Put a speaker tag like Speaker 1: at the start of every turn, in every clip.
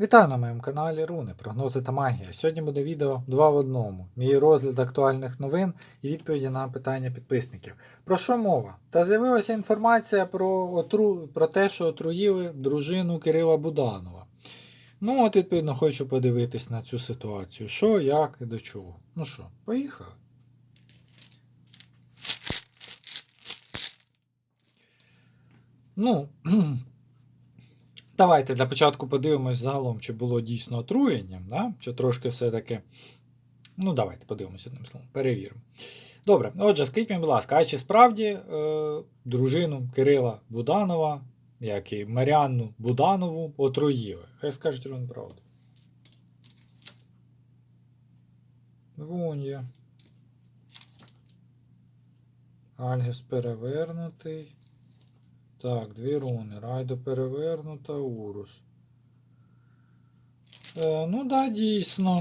Speaker 1: Вітаю на моєму каналі Руни, прогнози та магія. Сьогодні буде відео 2 в одному. Мій розгляд актуальних новин і відповіді на питання підписників. Про що мова? Та з'явилася інформація про, отру... про те, що отруїли дружину Кирила Буданова. Ну, от, відповідно, хочу подивитись на цю ситуацію. Що, як і до чого. Ну що, поїхали. Ну, Давайте для початку подивимось загалом, чи було дійсно отруєння, да? чи трошки все-таки. Ну, давайте подивимося одним словом, перевіримо. Добре, отже, скажіть мені, будь ласка, а чи справді е, дружину Кирила Буданова, як і Маріанну Буданову, отруїли? Хай скажуть вам правду. Вон є. Альгіс перевернутий. Так, дві руни. Райдо перевернута, Урус. Е, ну, да, дійсно.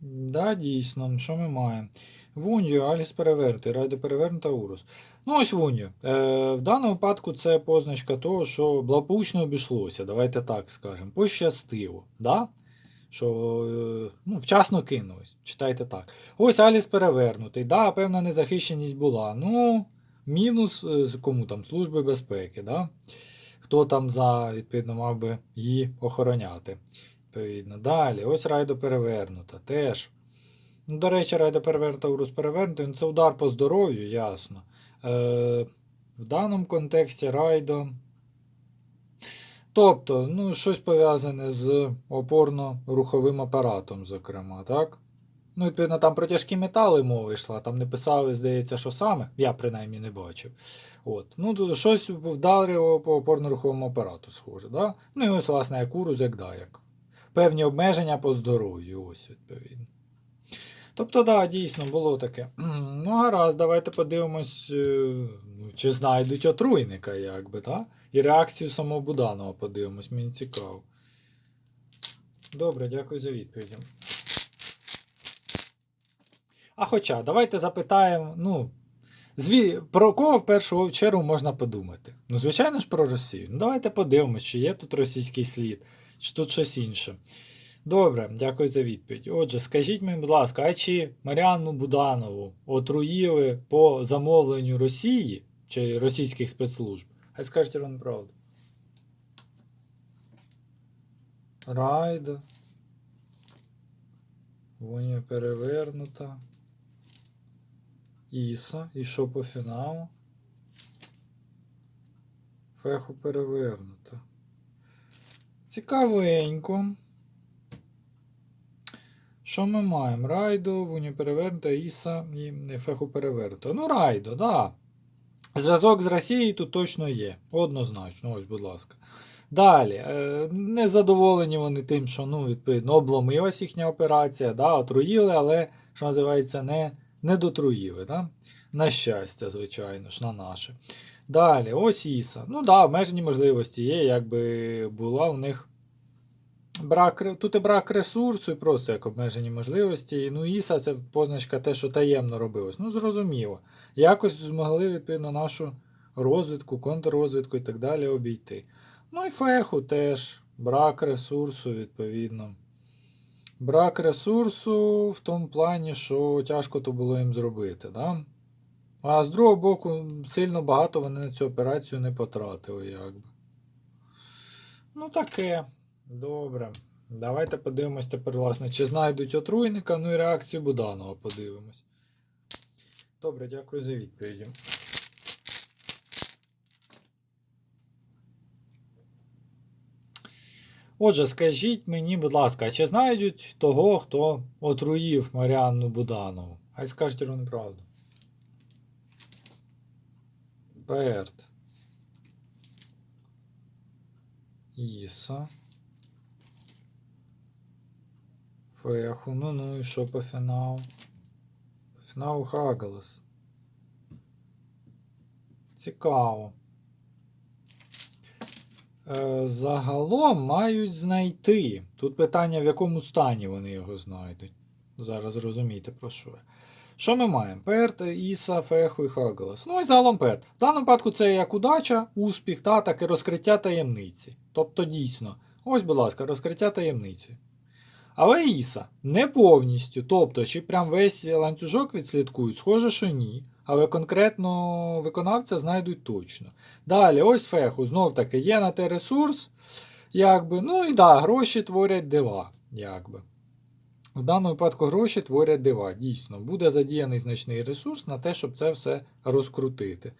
Speaker 1: Да, дійсно. Що ми маємо? Вунью, Аліс перевернутий, Райдо перевернута, Урус. Ну, ось Вунью. Е, в даному випадку це позначка того, що благополучно обійшлося. Давайте так скажемо. Пощастило. Да? Що е, ну, вчасно кинулось. Читайте так. Ось Аліс перевернутий. Да, певна незахищеність була. Ну. Мінус е, кому там Служби безпеки, да? хто там за, відповідно, мав би її охороняти. Відповідно. Далі, ось райдо перевернута. Теж. Ну, До речі, райдо перевернута, урус перевернутий. Ну, це удар по здоров'ю, ясно. Е, В даному контексті райдо. Тобто, ну, щось пов'язане з опорно-руховим апаратом, зокрема, так? Ну, відповідно, там про тяжкі метали мова йшла, там не писали, здається, що саме. Я принаймні не бачив. От. Ну, щось вдарило по опорно-руховому апарату, схоже. Да? Ну і ось, власне, як урус, як даяк. Певні обмеження по здоров'ю, ось, відповідно. Тобто, да, дійсно, було таке. Ну, гаразд, давайте подивимось, е, ну, чи знайдуть отруйника, якби, да? І реакцію самого Буданова подивимось, мені цікаво. Добре, дякую за відповідь. А хоча, давайте запитаємо, ну, зві... про кого в першу чергу можна подумати? Ну, звичайно ж, про Росію. Ну, давайте подивимось, чи є тут російський слід, чи тут щось інше. Добре, дякую за відповідь. Отже, скажіть мені, будь ласка, а чи Маріанну Буданову отруїли по замовленню Росії чи російських спецслужб? Хай скажіть вам правду. Райда. Воня перевернута. Іса. Що по фіналу? Феху перевернута. Цікавенько. Що ми маємо? Райдо, Вуня перевернута, Іса і Феху перевернута. Ну, Райдо, да. Зв'язок з Росією тут точно є. Однозначно, ось, будь ласка. Далі, е, незадоволені вони тим, що ну, відповідно, обломилась їхня операція, да, отруїли, але, що називається, не не дотруїли. Да? На щастя, звичайно ж, на наше. Далі, ось Іса. Ну да, обмежені можливості є, якби була у них брак, тут і брак ресурсу, і просто як обмежені можливості. Ну, Іса це позначка те, що таємно робилось. Ну, зрозуміло. Якось змогли, відповідно, нашу розвідку, контррозвідку і так далі обійти. Ну і феху теж. Брак ресурсу, відповідно. Брак ресурсу в тому плані, що тяжко то було їм зробити. Да? А з другого боку, сильно багато вони на цю операцію не потратили, якби. Ну, таке. Добре. Давайте подивимось тепер, власне, чи знайдуть отруйника, ну і реакцію Буданова подивимось. Добре, дякую за відповіді. Отже, скажіть мені, будь ласка, чи знайдуть того, хто отруїв Маріанну Буданову? Хай скажуть вам правду. Перт. Іса. Феху. Ну ну і що по фіналу? По фіналу Хагалас. Цікаво. Е, Загалом мають знайти. Тут питання, в якому стані вони його знайдуть. Зараз зрозумійте про що я. Що ми маємо? Перт, Іса, Феху і Хагалас. Ну і загалом Перт. В даному випадку це як удача, успіх, та, і розкриття таємниці. Тобто, дійсно, Ось, будь ласка, розкриття таємниці. Але Іса не повністю. Тобто, чи прям весь ланцюжок відслідкують, схоже, що ні. Але конкретно виконавця знайдуть точно. Далі, ось феху, знов таки, є на те ресурс, якби, ну і да, гроші творять дива. якби. В даному випадку гроші творять дива. Дійсно, буде задіяний значний ресурс на те, щоб це все розкрутити.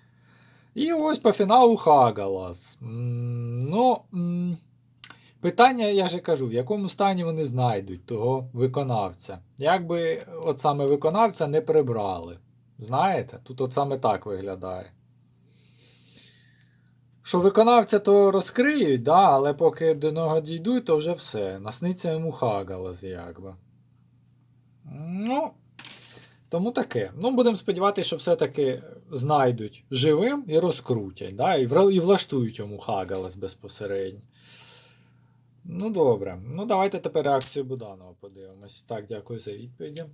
Speaker 1: І ось по фіналу Хагалас. Ну, питання, я же кажу, в якому стані вони знайдуть того виконавця. Якби от саме виконавця не прибрали. Знаєте, тут от саме так виглядає. Що виконавця то розкриють, да, але поки до нього дійдуть, то вже все. Насниться йому Хагалас, якби. Ну, тому таке. Ну, будемо сподіватися, що все-таки знайдуть живим і розкрутять, да, і, влаштують йому Хагалас безпосередньо. Ну, добре. Ну, давайте тепер реакцію Буданова подивимось. Так, дякую за відповіді.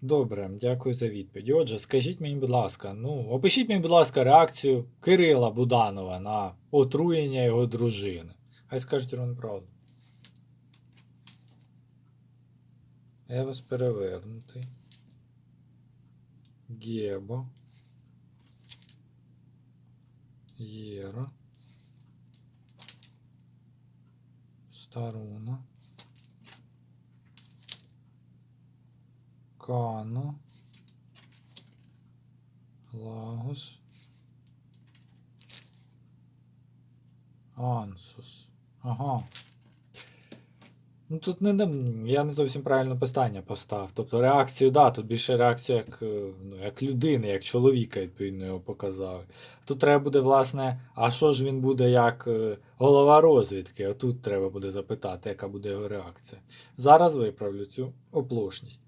Speaker 1: Добре, дякую за відповідь. Отже, скажіть мені, будь ласка, ну, опишіть мені, будь ласка, реакцію Кирила Буданова на отруєння його дружини. Хай скажуть вам правду. Евас перевернутий. Гебо. Єра. Старуна. Кано. Лагус. Ансус. Ага. Ну тут не я не зовсім правильно питання постав. Тобто реакцію, да, тут більше реакцію як, е, ну, як людини, як чоловіка, відповідно, його показали. Тут треба буде, власне, а що ж він буде як е, голова розвідки? Отут треба буде запитати, яка буде його реакція. Зараз виправлю цю оплошність.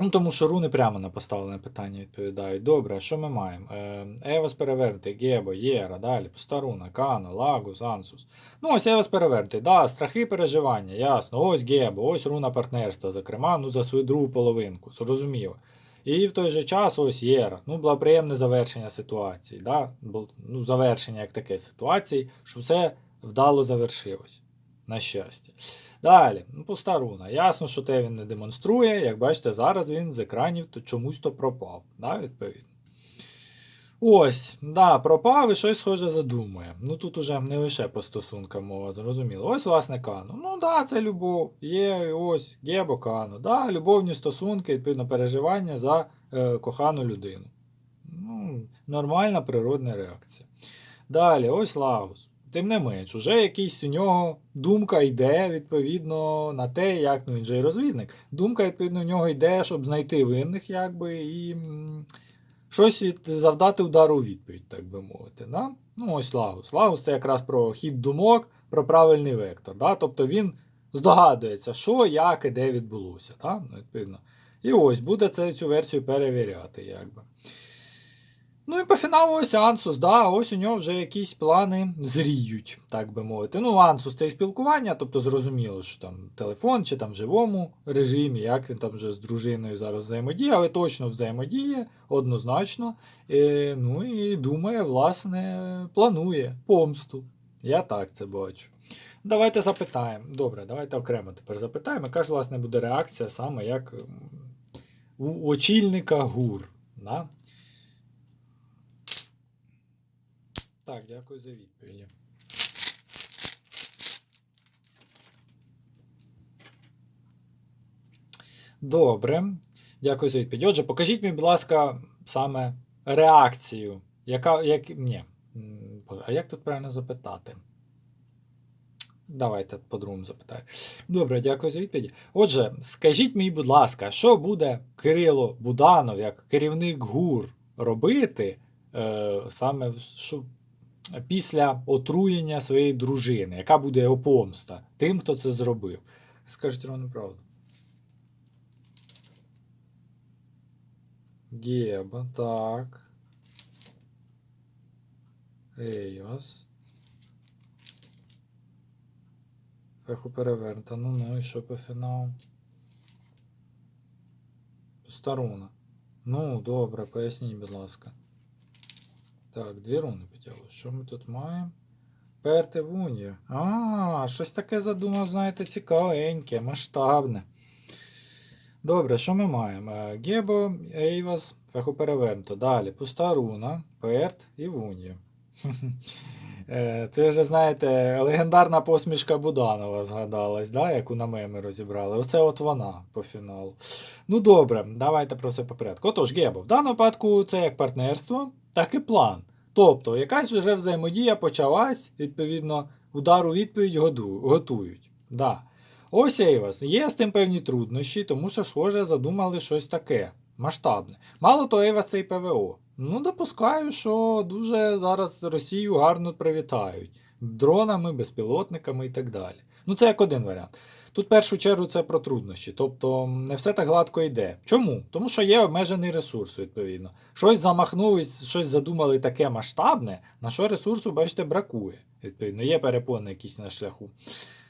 Speaker 1: Ну, тому що руни прямо на поставлене питання відповідають. Добре, що ми маємо? Е, Евас перевернутий, Гебо, Єра, далі, Постаруна, Кано, Лагус, Ансус. Ну, ось Евас перевернутий. Да, страхи переживання, ясно. Ось Гебо, ось руна партнерства, зокрема, ну за свою другу половинку, зрозуміло. І в той же час ось Єра. Ну, благоприємне завершення ситуації. Да? Ну, завершення як таке ситуації, що все вдало завершилось. На щастя. Далі, ну, Постаруна. Ясно, що те він не демонструє. Як бачите, зараз він з екранів то чомусь то пропав. Да, відповідно. Ось, да, пропав і щось схоже задумує. Ну тут уже не лише по стосункам мова, зрозуміло. Ось, власне, Кано. Ну да, це любов. Є ось Гебо Кано. Да, любовні стосунки, відповідно, переживання за е, кохану людину. Ну, нормальна природна реакція. Далі, ось Лагус. Тим не менш, уже якийсь у нього думка йде, відповідно, на те, як ну він же і розвідник. Думка, відповідно, у нього йде, щоб знайти винних, якби, і м, щось від, завдати удару у відповідь, так би мовити. Да? Ну, ось Лагус. Лагус це якраз про хід думок, про правильний вектор. Да? Тобто він здогадується, що, як і де відбулося. Да? Ну, відповідно. І ось буде це, цю версію перевіряти, якби. Ну і по фіналу ось Ансус, да, ось у нього вже якісь плани зріють, так би мовити. Ну, Ансус це і спілкування, тобто зрозуміло, що там телефон чи там в живому режимі, як він там вже з дружиною зараз взаємодіє, але точно взаємодіє, однозначно. Е, ну і думає, власне, планує помсту. Я так це бачу. Давайте запитаємо. Добре, давайте окремо тепер запитаємо. Яка ж, власне, буде реакція саме як у очільника ГУР. Да? Так, дякую за відповіді. Добре. Дякую за відповідь. Отже, покажіть мені, будь ласка, саме реакцію. Яка. Як, ні. А як тут правильно запитати? Давайте по-другому запитаю. Добре, дякую за відповідь. Отже, скажіть мені, будь ласка, що буде Кирило Буданов як керівник ГУР робити е, саме що, після отруєння своєї дружини? Яка буде його помста тим, хто це зробив? Скажіть ровно правду. Геба, так. Ейвас. Феху перевернута. Ну, ну і що по фіналу? Старуна. Ну, добре, поясніть, будь ласка. Так, дві руни підняли. Що ми тут маємо? Перти в. А, щось таке задумав, знаєте, цікавеньке, масштабне. Добре, що ми маємо? Е, Гебо, Ейвас, фехоперевернуто. Далі, пуста руна, Перт і Вунію. Е, Це вже, знаєте, легендарна посмішка Буданова згадалась, да, яку на меми розібрали. Оце от вона по фіналу. Ну добре, давайте про все по порядку. Отож, Гебо, в даному випадку це як партнерство, так і план. Тобто, якась вже взаємодія почалась, відповідно, удар у відповідь готують. Да. Ось Ейвас. Є з тим певні труднощі, тому що, схоже, задумали щось таке масштабне. Мало того, Ейвас це і ПВО. Ну, допускаю, що дуже зараз Росію гарно привітають дронами, безпілотниками і так далі. Ну, це як один варіант. Тут в першу чергу це про труднощі, тобто не все так гладко йде. Чому? Тому що є обмежений ресурс, відповідно. Щось замахнулись, щось задумали таке масштабне, на що ресурсу, бачите, бракує. Відповідно, є перепони якісь на шляху.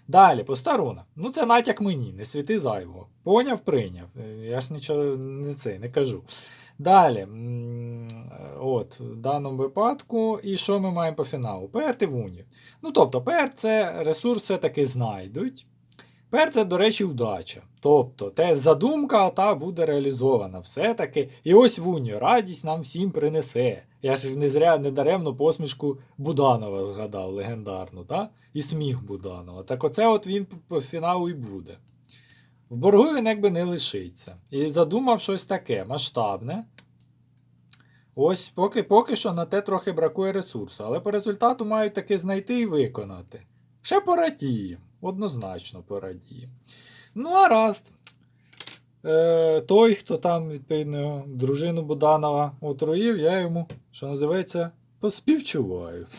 Speaker 1: Далі, постаруна. Ну, це натяк мені, не світи зайвого. Поняв, прийняв. Е, Я ж нічого не це не кажу. Далі, от, в даному випадку, і що ми маємо по фіналу? ПР і Вунів. Ну, тобто, ПР це ресурс все-таки знайдуть. ПР це, до речі, удача. Тобто, те задумка та буде реалізована все-таки. І ось Вунію, радість нам всім принесе. Я ж не зря не посмішку Буданова згадав, легендарну, та? і сміх Буданова. Так оце от він по фіналу і буде. В боргу він якби не лишиться. І задумав щось таке масштабне. Ось поки, поки що на те трохи бракує ресурсу, але по результату мають таки знайти і виконати. Ще порадіємо, однозначно порадіємо. Ну, а раз. Е, той, хто там, відповідно, дружину Буданова отруїв, я йому, що називається, поспівчуваю.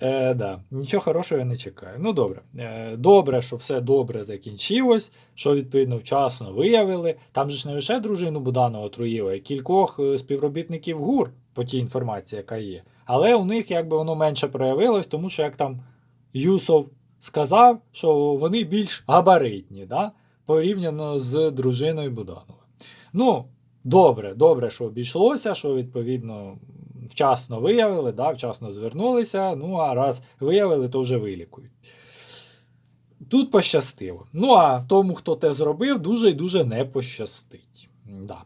Speaker 1: Е, да. Нічого хорошого я не чекаю. Ну добре. Е, добре, що все добре закінчилось, що відповідно вчасно виявили. Там же ж не лише дружину Буданова отруїли, а кількох е, співробітників ГУР по тій інформації, яка є. Але у них якби воно менше проявилось, тому що як там Юсов сказав, що вони більш габаритні, да? порівняно з дружиною Буданова. Ну, добре, добре, що обійшлося, що відповідно вчасно виявили, да, вчасно звернулися. Ну, а раз виявили, то вже вилікують. Тут пощастило. Ну, а тому, хто те зробив, дуже і дуже не пощастить. Да.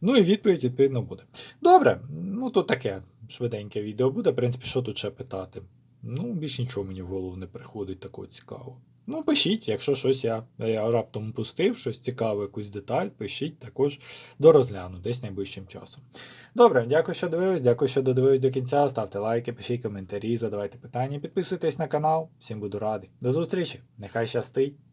Speaker 1: Ну і відповідь, відповідно, буде. Добре, ну то таке швиденьке відео буде. В принципі, що тут ще питати? Ну, більш нічого мені в голову не приходить такого цікавого. Ну, пишіть, якщо щось я, я раптом пустив, щось цікаве, якусь деталь, пишіть також дорозгляну десь найближчим часом. Добре, дякую, що дивились, дякую, що додивились до кінця. Ставте лайки, пишіть коментарі, задавайте питання, підписуйтесь на канал. Всім буду радий. До зустрічі! Нехай щастить!